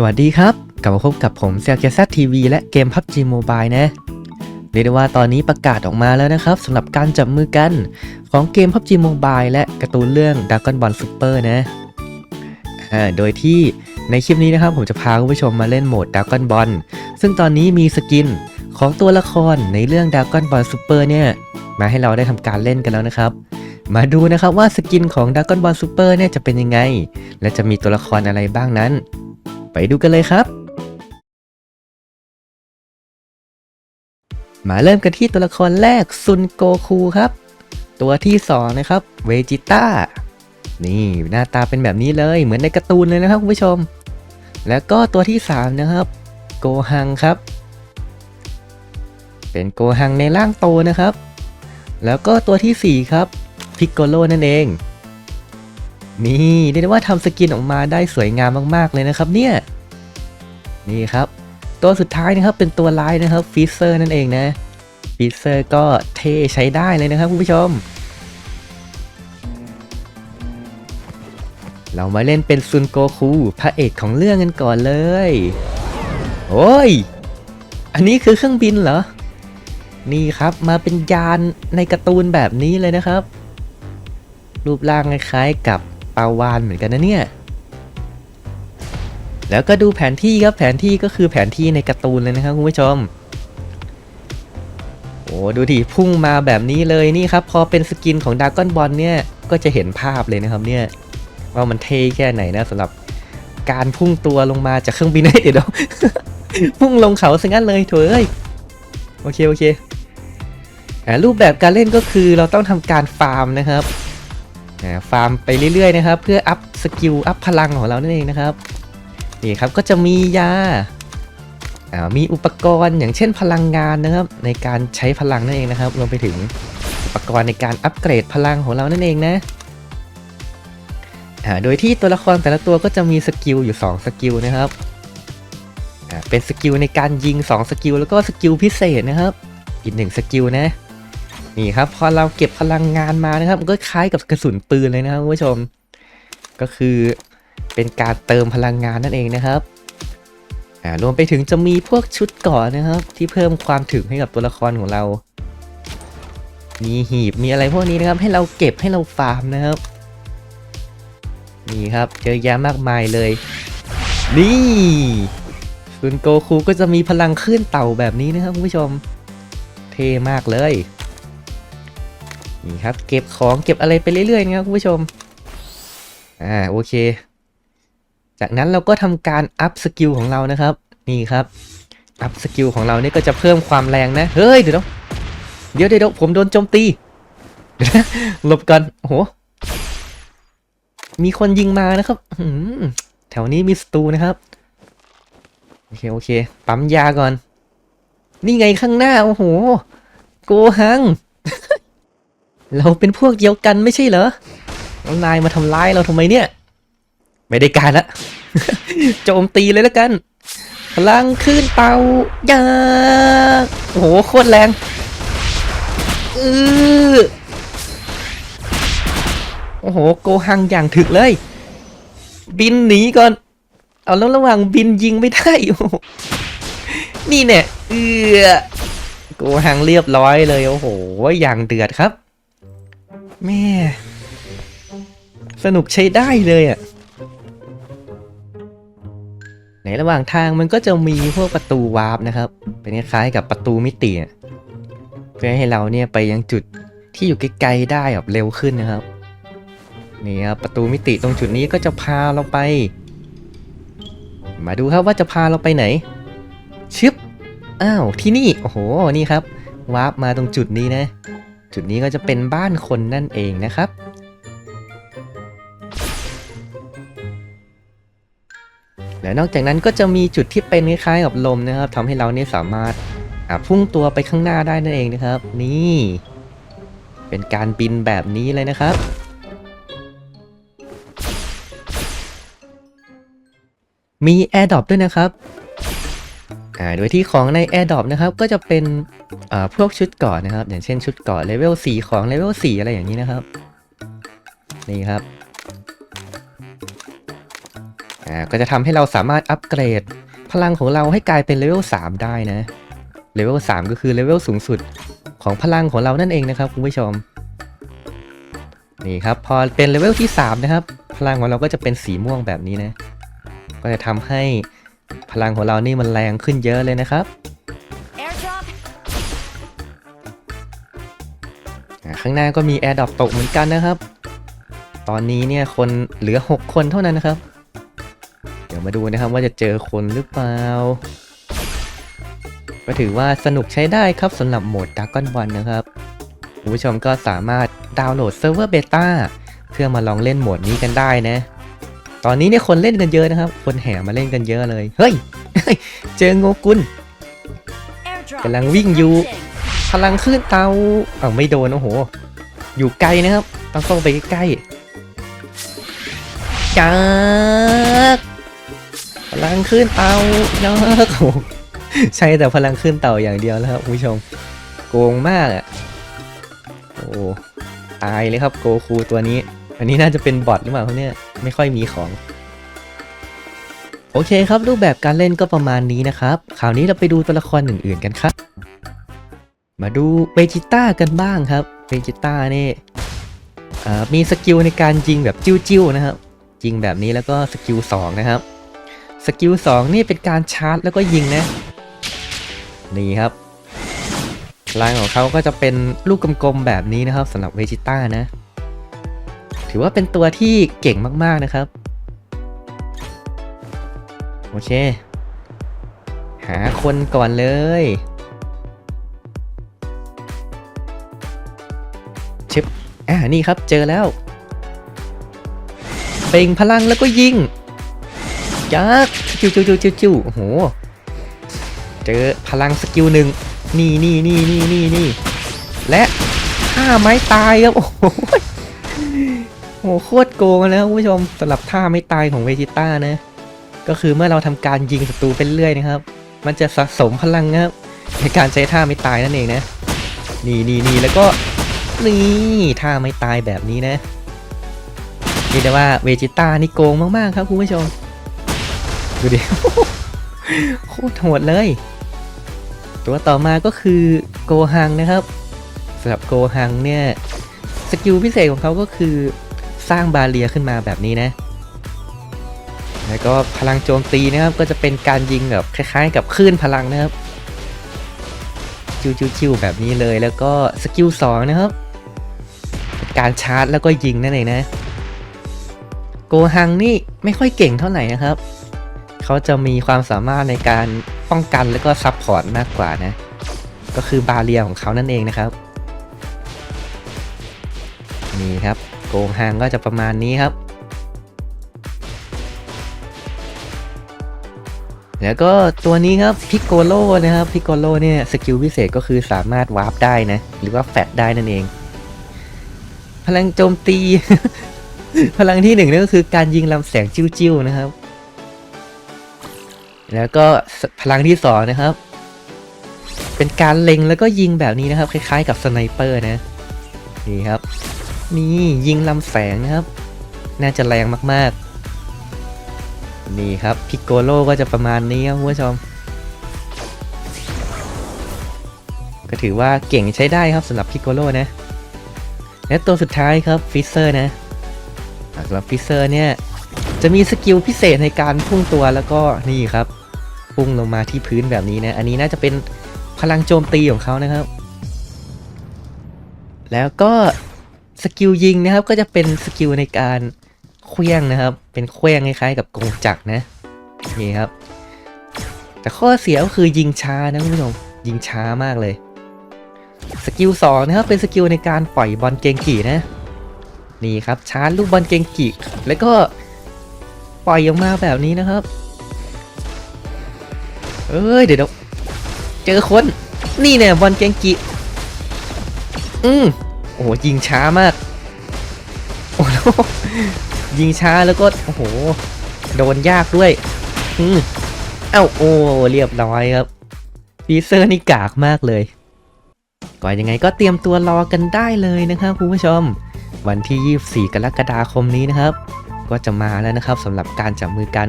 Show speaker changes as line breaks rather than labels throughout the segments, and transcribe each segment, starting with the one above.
สวัสดีครับ กลับมาพบกับผมเซลเกซัทีวีและเกม PUBG Mobile นะ เรียกได้ว่าตอนนี้ประกาศออกมาแล้วนะครับสำหรับการจับมือกันของเกม PUBG Mobile และการ์ตูนเรื่อง Dragon Ball Super นะโดยที่ในคลิปนี้นะครับผมจะพาคุณผู้ชมมาเล่นโหมด Dragon Ball ซึ่งตอนนี้มีสกินของตัวละครในเรื่อง Dragon Ball Super เนี่ยมาให้เราได้ทำการเล่นกันแล้วนะครับ มาดูนะครับว่าสกินของ Dragon Ball Super เนี่ยจะเป็นยังไง และจะมีตัวละครอะไรบ้างนั้น ไปดูกันเลยครับ มาเริ่มกันที่ตัวละครแรกซุนโกคูครับ ตัวที่ 2 นะครับเวจิต้านี่หน้าตาเป็นแบบนี้เลยเหมือนในการ์ตูนเลยนะครับคุณผู้ชม แล้วก็ตัวที่ 3 นะครับ โกฮังครับ เป็นโกฮังในร่างโตนะครับ แล้วก็ตัวทีสี่4 ครับพิกโกโลนั่นเอง นี่เรียกได้ว่าทำสกินออกมาได้สวยงามมากๆเลยนะครับเนี่ย นี่ครับ ตัวสุดท้ายนะครับเป็นตัวร้ายนะครับฟิเซอร์นั่นเองนะฟิเซอร์ก็เท่ใช้ได้เลยนะครับคุณผู้ชม เรามาเล่นเป็นซุนโกคูพระเอกของเรื่องกันก่อนเลย โอ้ย อันนี้คือเครื่องบินเหรอ นี่ครับมาเป็นยานในการ์ตูนแบบนี้เลยนะครับรูปร่างคล้ายๆกับ ปลาวานเหมือนกันนะเนี่ย แล้วก็ดูแผนที่ครับแผนที่ก็คือแผนที่ในการ์ตูนเลยนะครับคุณผู้ชม โอ้ดูดิพุ่งมาแบบนี้เลยนี่ครับ พอเป็นสกินของดากอนบอลเนี่ยก็จะเห็นภาพเลยนะครับเนี่ยว่ามันเท่แค่ไหนนะสำหรับการพุ่งตัวลงมาจากเครื่องบินเดี๋ยวพุ่งลงเขาซะงั้นเลยเถอะเอ้ยโอเคโอเครูปแบบการเล่นก็คือเราต้องทำการฟาร์มนะครับ ฟาร์มไปเรื่อยๆนะครับ เพื่ออัพสกิลอัพพลังของเรานั่นเองนะครับนี่ครับก็จะมียาามีอุปกรณ์อย่างเช่นพลังงานนะครับ ในการใช้พลังนั่นเองนะครับรวมไปถึงอุปกรณ์ในการอัปเกรดพลังของเรานั่นเองนะโดยที่ตัวละครแต่ละตัวก็จะมีสกิลอยู่ 2 สกิลนะครับเป็นสกิลในการยิง 2 สกิลแล้วก็สกิลพิเศษนะครับ อีกหนึ่งสกิลนะ นี่ครับพอเราเก็บพลังงานมานะครับ มันก็คล้ายกับกระสุนปืนเลยนะครับคุณผู้ชม ก็คือเป็นการเติมพลังงานนั่นเองนะครับอ่ารวมไปถึงจะมีพวกชุดก่อนนะครับ ที่เพิ่มความถึงให้กับตัวละครของเรา มีหีบมีอะไรพวกนี้นะครับ ให้เราเก็บให้เราฟาร์มนะครับนี่ครับเยอะแยะมากมายเลย นี่ซุนโกคูก็จะมีพลังขึ้นเต่าแบบนี้นะครับคุณผู้ชม เท่มากเลย นี่ครับ เก็บของเก็บอะไรไปเรื่อยๆนะครับคุณผู้ชม อ่าโอเค จากนั้นเราก็ทำการอัพสกิลของเรานะครับ นี่ครับ อัพสกิลของเรานี่ก็จะเพิ่มความแรงนะ เฮ้ย เดี๋ยวเดี๋ยวเดี๋ยวผมโดนโจมตีหลบกันโอ้โห มีคนยิงมานะครับแถวนี้มีศัตรูนะครับ โอเค โอเค ปั๊มยาก่อน นี่ไงข้างหน้า โอ้โห โกหัง เราเป็นพวกเดียวกันไม่ใช่เหรอแล้วนายมาทำร้ายเราทำไมเนี่ย ไม่ได้การละ โจมตีเลยแล้วกัน พลังขึ้นเตายาโอ้โหโคตรแรงอือโอ้โห โกหังอย่างถึกเลย บินหนีก่อน เอาแล้วระหว่างบินยิงไม่ได้อ้โหนี่เนี่ยเออโกหังเรียบร้อยเลย โอ้โห อย่างเดือดครับ แม่ สนุกใช้ได้เลยอะ่ะในระหว่างทางมันก็จะมีพวกประตูวาร์ปนะครับ เป็นคล้ายๆกับประตูมิติเพื่อให้เราเนี่ยไปยังจุดที่อยู่ไกลๆได้แบบเร็วขึ้นนะครับนี่ครับประตูมิติตรงจุดนี้ก็จะพาเราไป มาดูครับว่าจะพาเราไปไหน ชึบ อ้าว ที่นี่ โอ้โห นี่ครับ วาร์ปมาตรงจุดนี้นะ จุดนี้ก็จะเป็นบ้านคนนั่นเองนะครับ และนอกจากนั้นก็จะมีจุดที่เป็นคล้ายๆกับลมนะครับทำให้เราเนี่ยสามารถพุ่งตัวไปข้างหน้าได้นั่นเองนะครับ นี่ เป็นการบินแบบนี้เลยนะครับมี Air d r o p ด้วยนะครับ อ่าโดยที่ของใน Air d r o p นะครับก็จะเป็นอ่าพวกชุดเก่อนนะครับ อย่างเช่นชุดเก่อนเลเวล4ของเลเวล4อะไรอย่างนี้นะครับ นี่ครับอ่าก็จะทำให้เราสามารถอัปเกรด พลังของเราให้กลายเป็นเลเวล3ได้นะเลเวล3ก็คือเลเวลสูงสุดของพลังของเรานั่นเองนะครับคุณผู้ชมนี่ครับพอเป็นเลเวลที่3นะครับพลังของเราก็จะเป็นสีม่วงแบบนี้นะ ก็จะทำให้ พลังของเรานี่มันแรงขึ้นเยอะเลยนะครับ
Airdrop.
อ่าข้างหน้าก็มีแอร์ดรอปตกเหมือนกันนะครับ ตอนนี้เนี่ยคนเหลือ 6 คนเท่านั้นนะครับ เดี๋ยวมาดูนะครับว่าจะเจอคนหรือเปล่า ก็ถือว่าสนุกใช้ได้ครับสำหรับโหมดด r ก g อนวันนะครับคุณผู้ชมก็สามารถดาวน์โหลดเซิร์ฟเวอร์เบต้าเพื่อมาลองเล่นโหมดนี้กันได้นะ ตอนนี้เนี่ยคนเล่นกันเยอะนะครับ คนแห่มาเล่นกันเยอะเลย เฮ้ย เจอโงกุล
Airdrop.
กำลังวิ่งอยู่
Approaching.
พลังคลื่นเตาเอ้าไม่โดนโอ้โห อยู่ไกลนะครับ ต้องเข้าไปใกล้ๆจักพลังคลื่นเตายักโอ้โหใช่แต่พลังคลื่นเต่าอย่างเดียวแล้วครับคุณผู้ชม โกงมากอะ โอ้ตายเลยครับโกคูตัวนี้ อันนี้น่าจะเป็นบอทหรือเปล่าครับเนี่ย ไม่ค่อยมีของ โอเคครับรูปแบบการเล่นก็ประมาณนี้นะครับคราวนี้เราไปดูตัวละครอื่นๆกันครับ มาดูเบจิต้ากันบ้างครับเบจิต้านี่มีสกิลในการยิงแบบจิ้วๆนะครับยิงแบบนี้แล้วก็สกิล2นะครับสกิล2นี่เป็นการชาร์จแล้วก็ยิงนะนี่ครับพลังของเขาก็จะเป็นลูกกลมๆแบบนี้นะครับสำหรับเวจิต้านะ ถือว่าเป็นตัวที่เก่งมาก ๆ นะครับ โอเค หาคนก่อนเลย ชิปอ่านี่ครับเจอแล้วเบ่งพลังแล้วก็ยิงยักจิ้วจิ้วจิ้วจิ้วจิวโอ้โห เจอพลังสกิลหนึ่งนี่นี่นี่นี่นี่นี่และท่าไม้ตายครับ โอ้โห โอ้โหโคตรโกงแล้วคุณผู้ชมสำหรับท่าไม้ตายของเวจิต้านะ ก็คือเมื่อเราทำการยิงศัตรูไปเรื่อยนะครับ มันจะสะสมพลังนะครับในการใช้ท่าไม่ตายนั่นเองนะ นี่นี่นี่แล้วก็นี่ท่าไม่ตายแบบนี้นะเรียกได้ว่าเวจิต้านี่โกงมากๆครับคุณผู้ชมดูดิโคตรโหดเลย ตัวต่อมาก็คือโกฮังนะครับสำหรับโกฮังเนี่ยสกิลพิเศษของเขาก็คือ สร้างบาเรียขึ้นมาแบบนี้นะ แล้วก็พลังโจมตีนะครับก็จะเป็นการยิงแบบคล้ายๆ กับคลื่นพลังนะครับจิวๆแบบนี้เลยแล้วก็สกิลสองนะครับการชาร์จแล้วก็ยิงนั่นเองนะ โกฮังนี่ไม่ค่อยเก่งเท่าไหร่นะครับ เขาจะมีความสามารถในการป้องกันแล้วก็ซับพอร์ตมากกว่านะ ก็คือบาเรียของเขานั่นเองนะครับ นี่ครับ โกฮังก็จะประมาณนี้ครับ แล้วก็ตัวนี้ครับพิกโกโลนะครับพิกโกโลเนี่ยสกิลพิเศษก็คือสามารถวาร์ปได้นะ หรือว่าแฟดได้นั่นเอง พลังโจมตี พลังที่หนึ่งนั่นก็คือการยิงลำแสงจิ้วๆนะครับ แล้วก็พลังที่สองนะครับเป็นการเล็งแล้วก็ยิงแบบนี้นะครับ คล้ายๆ กับสไนเปอร์นะ นี่ครับ นี่ยิงลำแสงนะครับ น่าจะแรงมากๆ นี่ครับพิกโกโลก็จะประมาณนี้ครับคุณผู้ชม ก็ถือว่าเก่งใช้ได้ครับสำหรับพิกโกโลนะ และตัวสุดท้ายครับฟิเซอร์นะสำหรับฟิเซอร์เนี่ยจะมีสกิลพิเศษในการพุ่งตัวแล้วก็นี่ครับ พุ่งลงมาที่พื้นแบบนี้นะ อันนี้น่าจะเป็นพลังโจมตีของเขานะครับ แล้วก็ สกิลยิงนะครับก็จะเป็นสกิลในการเคลี้ยงนะครับ เป็นเคลี้ยงคล้ายๆกับกงจักรนะนี่ครับ แต่ข้อเสียก็คือยิงช้านะคุณผู้ชมยิงช้ามากเลย สกิลสองนะครับเป็นสกิลในการปล่อยบอลเกงกีนะ นี่ครับชาร์จลูกบอลเกงกีแล้วก็ปล่อยออกมาแบบนี้นะครับ เอ้ยเดี๋ยวเจอคน นี่เนี่ยบอลเกงกีอืม โอ้โหยิงช้ามาก โอ้โหยิงช้าแล้วก็โอ้โหโดนยากด้วยอืมเอ้าโอ้เรียบร้อยครับฟีเซอร์นี่กากมากเลยก่อนยังไงก็เตรียมตัวรอกันได้เลยนะครับคุณผู้ชม วันที่ 24 กรกฎาคมนี้นะครับ ก็จะมาแล้วนะครับสำหรับการจับมือกัน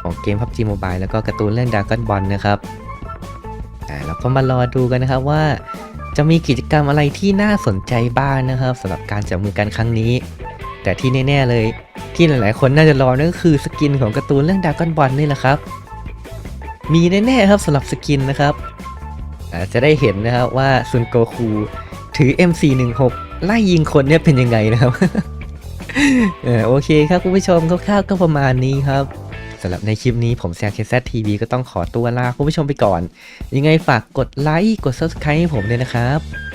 ของเกม PUBG Mobile แล้วก็การ์ตูนเรื่อง Dragon Ball นะครับอ่าเราก็มารอดูกันนะครับว่า จะมีกิจกรรมอะไรที่น่าสนใจบ้างนะครับสำหรับการจับมือกันครั้งนี้ แต่ที่แน่ๆเลย ที่หลายๆ คนน่าจะรอนั่นก็คือสกินของการ์ตูนเรื่อง Dragon Ball นี่แหละครับ มีแน่ๆครับสำหรับสกินนะครับอาจจะได้เห็นนะครับว่าซุนโกคูถือ M416 ไล่ยิงคนเนี่ยเป็นยังไงนะครับโอเคครับคุณผู้ชมคร่าวๆก็ประมาณนี้ครับ สำหรับในคลิปนี้ผมแซคเคซทีวีก็ต้องขอตัวลาคุณผู้ชมไปก่อน ยังไงฝากกดไลค์กด Subscribe ให้ผมเลยนะครับ